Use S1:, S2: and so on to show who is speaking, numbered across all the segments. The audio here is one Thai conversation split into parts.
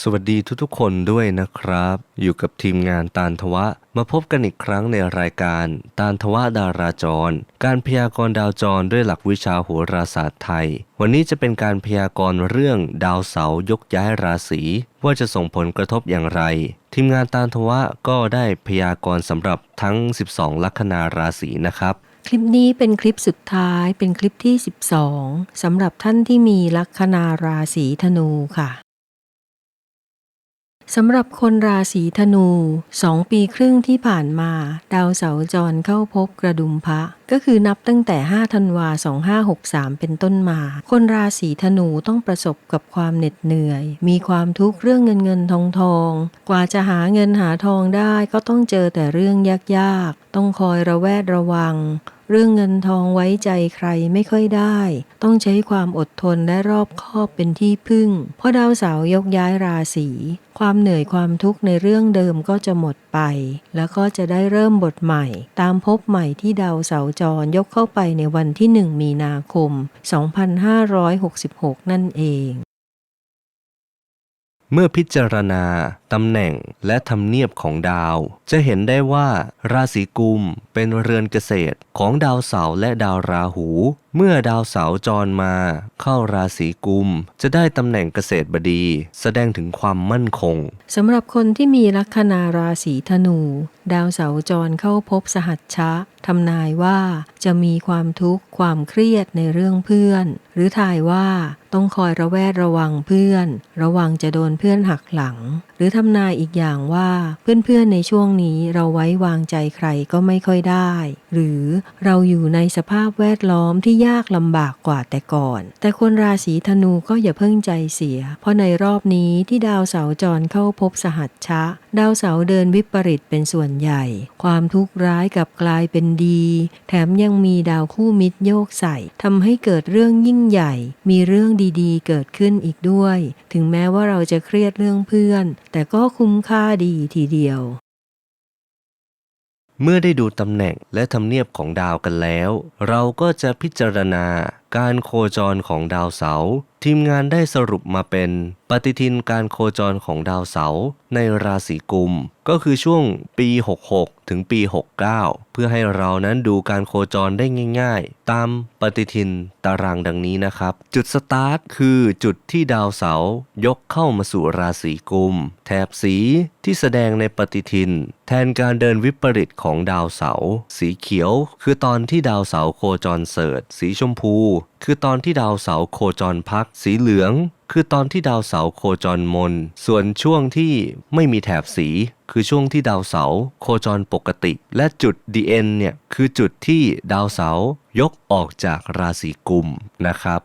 S1: สวัสดีทุกๆคนด้วยนะครับ อยู่กับทีมงานตานทวะ มาพบกันอีกครั้งในรายการตานทวะดาราจร การพยากรณ์ดาวจรด้วยหลักวิชาโหราศาสตร์ไทย วันนี้จะเป็นการพยากรณ์เรื่องดาวเสาร์ยกย้ายราศีว่าจะส่งผลกระทบอย่างไร ทีมงานตานทวะก็ได้พยากรณ์สำหรับทั้ง 12 ลัคนาราศีนะครับ
S2: คลิปนี้เป็นคลิปสุดท้ายเป็นคลิปที่ 12สำหรับท่านที่มีลัคนาราศีธนูค่ะ สำหรับคนราศีธนูสองปีครึ่งที่ผ่านมา ดาวเสาร์จรเข้าพบกระดุมพระก็คือนับตั้งแต่ 5 ธันวา 2563 เป็นต้นมา คนราศีธนูต้องประสบกับความเหน็ดเหนื่อย มีความทุกข์เรื่องเงินเงินทองทอง กว่าจะหาเงินหาทองได้ก็ต้องเจอแต่เรื่องยากๆ ต้องคอยระแวดระวัง เรื่องเงินทองไว้ใจใครไม่ค่อยได้ ต้องใช้ความอดทนและรอบคอบเป็นที่พึ่ง เพราะดาวเสาร์ยกย้ายราศี ความเหนื่อยความทุกข์ในเรื่องเดิมก็จะหมดไป แล้วก็จะได้เริ่มบทใหม่ ตามภพใหม่ที่ดาวเสาร์จรยกเข้าไปในวันที่ 1 มีนาคม 2566 นั่นเอง
S1: เมื่อพิจารณาตำแหน่งและทำเนียบของดาว จะเห็นได้ว่า ราศีกุมเป็นเรือนเกษตรของดาวเสาร์และดาวราหู เมื่อดาวเสาร์จรมา เข้าราศีกุม จะได้ตำแหน่งเกษตรบดี แสดงถึงความมั่นคง
S2: สำหรับคนที่มีลัคนาราศีธนู ดาวเสาร์จรเข้าพบสหัชชะทำนายว่าจะมีความทุกข์ความเครียดในเรื่องเพื่อน หรือทายว่าต้องคอยระแวดระวังเพื่อน ระวังจะโดนเพื่อนหักหลัง หรือทำนายอีกอย่างว่าเพื่อนๆในช่วงนี้เราไว้วางใจใครก็ไม่ค่อยได้ หรือเราอยู่ในสภาพแวดล้อมที่ยากลำบากกว่าแต่ก่อน แต่คนราศีธนูก็อย่าเพิ่งใจเสีย เพราะในรอบนี้ที่ดาวเสาจรเข้าพบสหัชชะ ดาวเสาเดินวิปริตเป็นส่วนใหญ่ ความทุกข์ร้ายกลับกลายเป็นดี แถมยังมีดาวคู่มิตรโยกใส่ทำให้เกิดเรื่องยิ่งใหญ่ มีเรื่องดีๆ เกิดขึ้นอีกด้วย ถึงแม้ว่าเราจะเครียดเรื่องเพื่อน แต่ก็คุ้มค่าดีทีเดียว
S1: เมื่อได้ดูตำแหน่งและทำเนียบของดาวกันแล้ว เราก็จะพิจารณา การโคจรของดาวเสาร์ทีมงานได้สรุปมาเป็น ปฏิทินการโคจรของดาวเสาร์ในราศีกุม ก็คือช่วงปี 66 ถึงปี 69 เพื่อให้เรานั้นดูการโคจรได้ง่าย ๆ ตามปฏิทินตารางดังนี้นะครับ จุดสตาร์ทคือจุดที่ดาวเสาร์ยกเข้ามาสู่ราศีกุม แถบสีที่แสดงในปฏิทิน แทนการเดินวิปริตของดาวเสาร์สีเขียว คือตอนที่ดาวเสาร์โคจรเสริฐสีชมพูคือตอนที่ดาวเสาร์โคจรพัก สีเหลือง คือตอนที่ดาวเสาร์โคจรมน ส่วนช่วงที่ไม่มีแถบสี คือช่วงที่ดาวเสาร์โคจรปกติ และจุด DN เนี่ยคือจุดที่ดาวเสายกออกจากราศีกุมนะครับ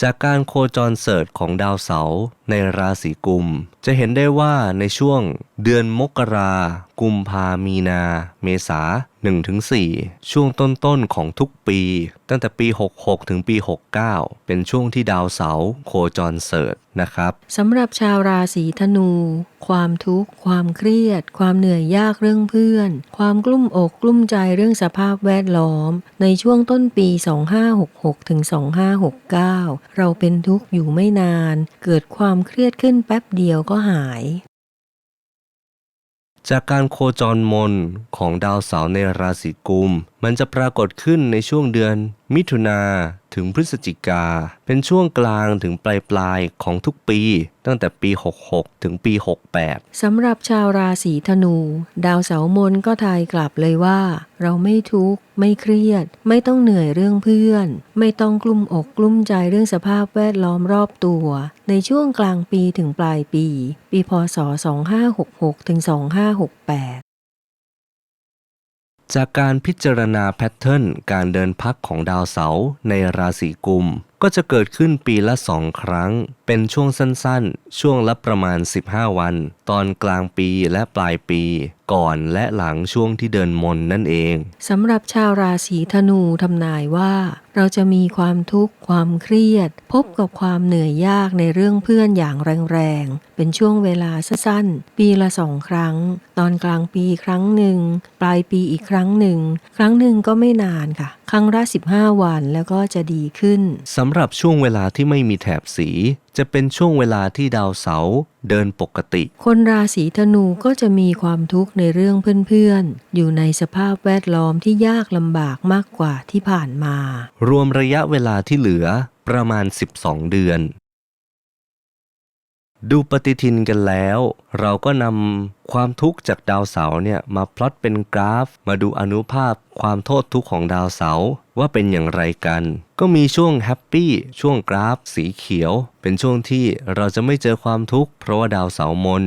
S1: จากการโคจรเสริฐของดาวเสาร์ในราศีกุม จะเห็นได้ว่าในช่วงเดือนมกรา กุมภามีนา เมษา1-4 ช่วงต้นๆของทุกปี ตั้งแต่ปี 66 ถึงปี 69 เป็นช่วงที่ดาวเสาร์โคจรเสริฐนะครับ
S2: สำหรับชาวราศีธนู ความทุกข์ ความเครียด ความเหนื่อยยากเรื่องเพื่อน ความกลุ้มอกกลุ้มใจเรื่องสภาพแวดล้อม ในช่วงต้นปี 2566 ถึง 2569 เราเป็นทุกข์อยู่ไม่นาน เกิดความเครียดขึ้นแป๊บเดียวก็หาย
S1: จากการโคจรมนของดาวเสาร์ในราศีกุม มันจะปรากฏขึ้นในช่วงเดือน มิถุนาถึงพฤศจิกา เป็นช่วงกลางถึงปลายปลายของทุกปี ตั้งแต่ปี 66 ถึงปี 68
S2: สำหรับชาวราศีธนู ดาวเสาร์มนก็ทายกลับเลยว่า เราไม่ทุกข์ ไม่เครียด ไม่ต้องเหนื่อยเรื่องเพื่อน ไม่ต้องกลุ้มอกกลุ้มใจเรื่องสภาพแวดล้อมรอบตัว ในช่วงกลางปีถึงปลายปี ปีพศ 2566 ถึง 2568
S1: จากการพิจารณาแพทเทิร์นการเดินพักของดาวเสาร์ในราศีกุม ก็จะเกิดขึ้นปีละสองครั้ง เป็นช่วงสั้นๆ ช่วงละประมาณ 15 วัน ตอนกลางปีและปลายปี ก่อนและหลังช่วงที่เดินมนนั่นเอง
S2: สำหรับชาวราศีธนูทำนายว่า เราจะมีความทุกข์ความเครียด พบกับความเหนื่อยยากในเรื่องเพื่อนอย่างแรงๆ เป็นช่วงเวลาสั้นๆ ปีละสองครั้ง ตอนกลางปีครั้งหนึ่ง ปลายปีอีกครั้งหนึ่ง ครั้งหนึ่งก็ไม่นานค่ะ ครั้งละ15 วันแล้วก็จะดีขึ้น
S1: สำหรับช่วงเวลาที่ไม่มีแถบสี จะเป็นช่วงเวลาที่ดาวเสาร์เดินปกติ
S2: คนราศีธนูก็จะมีความทุกข์ในเรื่องเพื่อนๆ อยู่ในสภาพแวดล้อมที่ยากลำบากมากกว่าที่ผ่านมา
S1: รวมระยะเวลาที่เหลือประมาณ 12 เดือน ดูปฏิทินกันแล้ว เราก็นำความทุกข์จากดาวเสาร์เนี่ยมาพลอตเป็นกราฟ มาดูอนุภาพความโทษทุกข์ของดาวเสาร์ว่าเป็นอย่างไรกันก็มีช่วงแฮปปี้ช่วงกราฟ สีเขียว เป็นช่วงที่เราจะไม่เจอความทุกข์เพราะว่าดาวเสาร์มน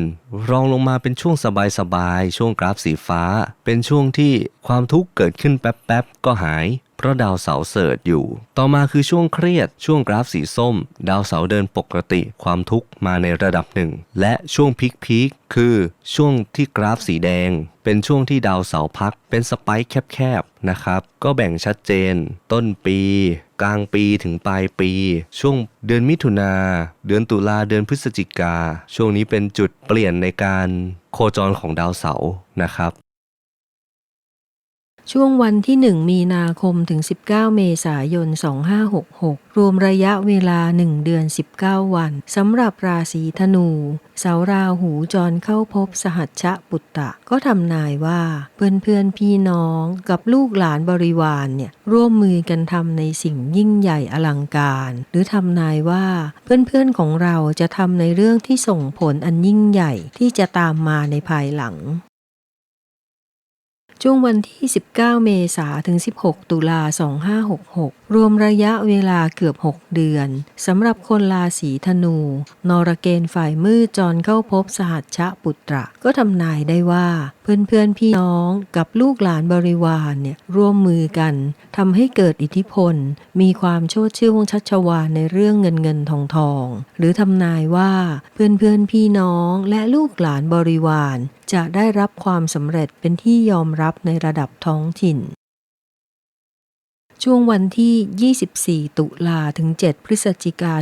S1: รองลงมาเป็นช่วงสบายๆช่วงกราฟสีฟ้า เป็นช่วงที่ความทุกข์เกิดขึ้นแป๊บๆก็หายเพราะดาวเสาเสิร์ชอยู่ ต่อมาคือช่วงเครียด ช่วงกราฟสีส้ม ดาวเสาเดินปกติ ความทุกข์มาในระดับหนึ่ง และช่วงพีคพีคคือช่วงที่กราฟสีแดง เป็นช่วงที่ดาวเสาพัก เป็นสไปค์แคบๆนะครับ ก็แบ่งชัดเจน ต้นปีกลางปีถึงปลายปี ช่วงเดือนมิถุนาเดือนตุลาเดือนพฤศจิกา ช่วงนี้เป็นจุดเปลี่ยนในการโคจรของดาวเสาร์นะครับ
S2: ช่วงวันที่ 1 มีนาคมถึง 19 เมษายน 2566 รวมระยะเวลา 1 เดือน 19 วันสำหรับราศีธนูเสาราหูจรเข้าพบสหัชชะปุตตะ ก็ทำนายว่า เพื่อนเพื่อนพี่น้องกับลูกหลานบริวารเนี่ยร่วมมือกันทำในสิ่งยิ่งใหญ่อลังการ หรือทำนายว่าเพื่อนๆของเราจะทำในเรื่องที่ส่งผลอันยิ่งใหญ่ที่จะตามมาในภายหลัง ช่วงวันที่ 19 เมษาถึง 16 ตุลา 2566รวมระยะเวลาเกือบ 6 เดือนสำหรับคนราศีธนู นรเกณฑ์ฝ่ายมืดจรเข้าพบสหัชชะปุตระ ก็ทำนายได้ว่า เพื่อนๆพี่น้องกับลูกหลานบริวารเนี่ยร่วมมือกันทำให้เกิดอิทธิพล มีความโชดชื่นวงชัชวาในเรื่องเงินเงินทองทอง หรือทำนายว่าเพื่อนๆพี่น้องและลูกหลานบริวาร จะได้รับความสำเร็จเป็นที่ยอมรับในระดับท้องถิ่น ช่วงวันที่ 24 ตุลาถึง 7 พฤศจิกา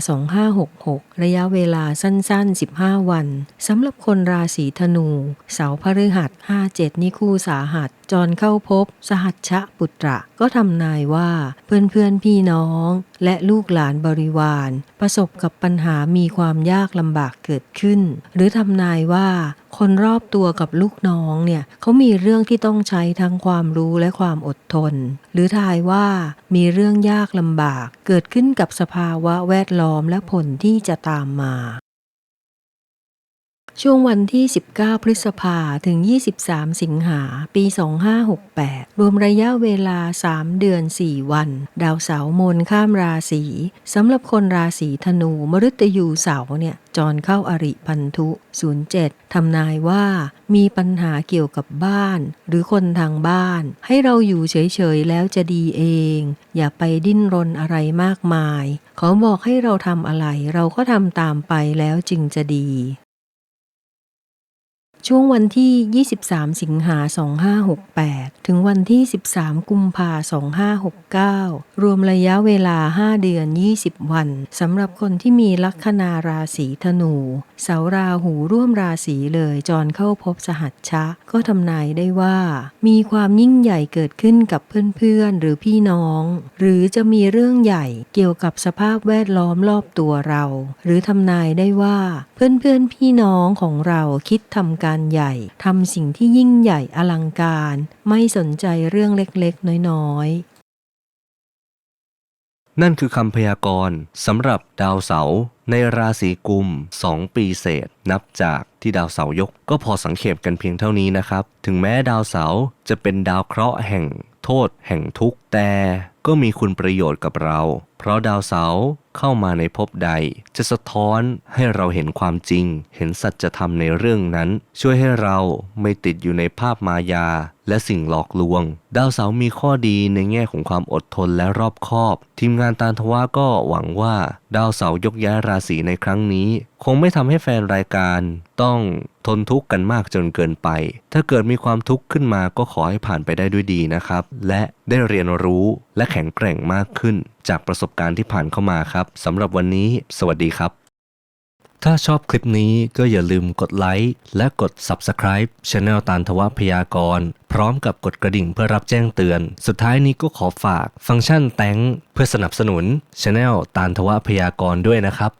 S2: 2566 ระยะเวลาสั้น ๆ 15 วัน สำหรับคนราศีธนู เสาร์พฤหัส 57 นี่คู่สาหัสจรเข้าพบสหัชชะปุตระก็ทำนายว่าเพื่อนๆพี่น้อง และลูกหลานบริวาร ประสบกับปัญหามีความยากลำบากเกิดขึ้น หรือทำนายว่าคนรอบตัวกับลูกน้องเนี่ยเขามีเรื่องที่ต้องใช้ทั้งความรู้และความอดทน หรือทายว่ามีเรื่องยากลำบาก เกิดขึ้นกับสภาวะแวดล้อมและผลที่จะตามมา ช่วงวันที่ 19 พฤษภาถึง 23 สิงหา ปี 2568 รวมระยะเวลา 3 เดือน 4 วัน ดาวเสาร์มนข้ามราศีสำหรับคนราศีธนูมฤตยูเสาร์เนี่ยจรเข้าอริพันธุ 07 ทำนายว่ามีปัญหาเกี่ยวกับบ้าน หรือคนทางบ้าน ให้เราอยู่เฉยๆ แล้วจะดีเอง อย่าไปดิ้นรนอะไรมากมายขาบอกให้เราทำอะไร เราก็ทำตามไปแล้วจึงจะดี ช่วงวันที่ 23 สิงหา 2568 ถึงวันที่ 13 กุมภา2569 รวมระยะเวลา 5 เดือน 20 วันสำหรับคนที่มีลัคนาราศีธนู เสาราหูร่วมราศีเลยจรเข้าพบสหัชชะ ก็ทำนายได้ว่า มีความยิ่งใหญ่เกิดขึ้นกับเพื่อนๆ หรือพี่น้อง หรือจะมีเรื่องใหญ่เกี่ยวกับสภาพแวดล้อมรอบตัวเรา หรือทำนายได้ว่า เพื่อนๆ พี่น้องของเราคิดทำการใหญ่ทำสิ่งที่ยิ่งใหญ่อลังการ ไม่สนใจเรื่องเล็กๆ น้อยๆ
S1: นั่นคือคำพยากรณ์สำหรับดาวเสาร์ในราศีกุม 2 ปีเศษ นับจากที่ดาวเสาร์ยก ก็พอสังเขปกันเพียงเท่านี้นะครับ ถึงแม้ดาวเสาร์จะเป็นดาวเคราะห์แห่งโทษแห่งทุกข์แต่ก็มีคุณประโยชน์กับเรา เพราะดาวเสาร์ เข้ามาในภพใด จะสะท้อนให้เราเห็นความจริง เห็นสัจธรรมในเรื่องนั้น ช่วยให้เราไม่ติดอยู่ในภาพมายา และสิ่งหลอกลวง ดาวเสาร์มีข้อดีในแง่ของความอดทนและรอบคอบ ทีมงานตาลทวาก็หวังว่า ดาวเสาร์ยกย้ายราศีในครั้งนี้ คงไม่ทำให้แฟนรายการต้องทนทุกข์กันมากจนเกินไป ถ้าเกิดมีความทุกข์ขึ้นมาก็ขอให้ผ่านไปได้ด้วยดีนะครับ และได้เรียนรู้และแข็งแกร่งมากขึ้น จากประสบการณ์ที่ผ่านเข้ามาครับสำหรับวันนี้ สวัสดีครับ ถ้าชอบคลิปนี้ก็อย่าลืมกดไลค์และกด Subscribe Channel ตานทวพยากร พร้อมกับกดกระดิ่งเพื่อรับแจ้งเตือน สุดท้ายนี้ก็ขอฝากฟังก์ชันแตงเพื่อสนับสนุน Channel ตานทวพยากรด้วยนะครับ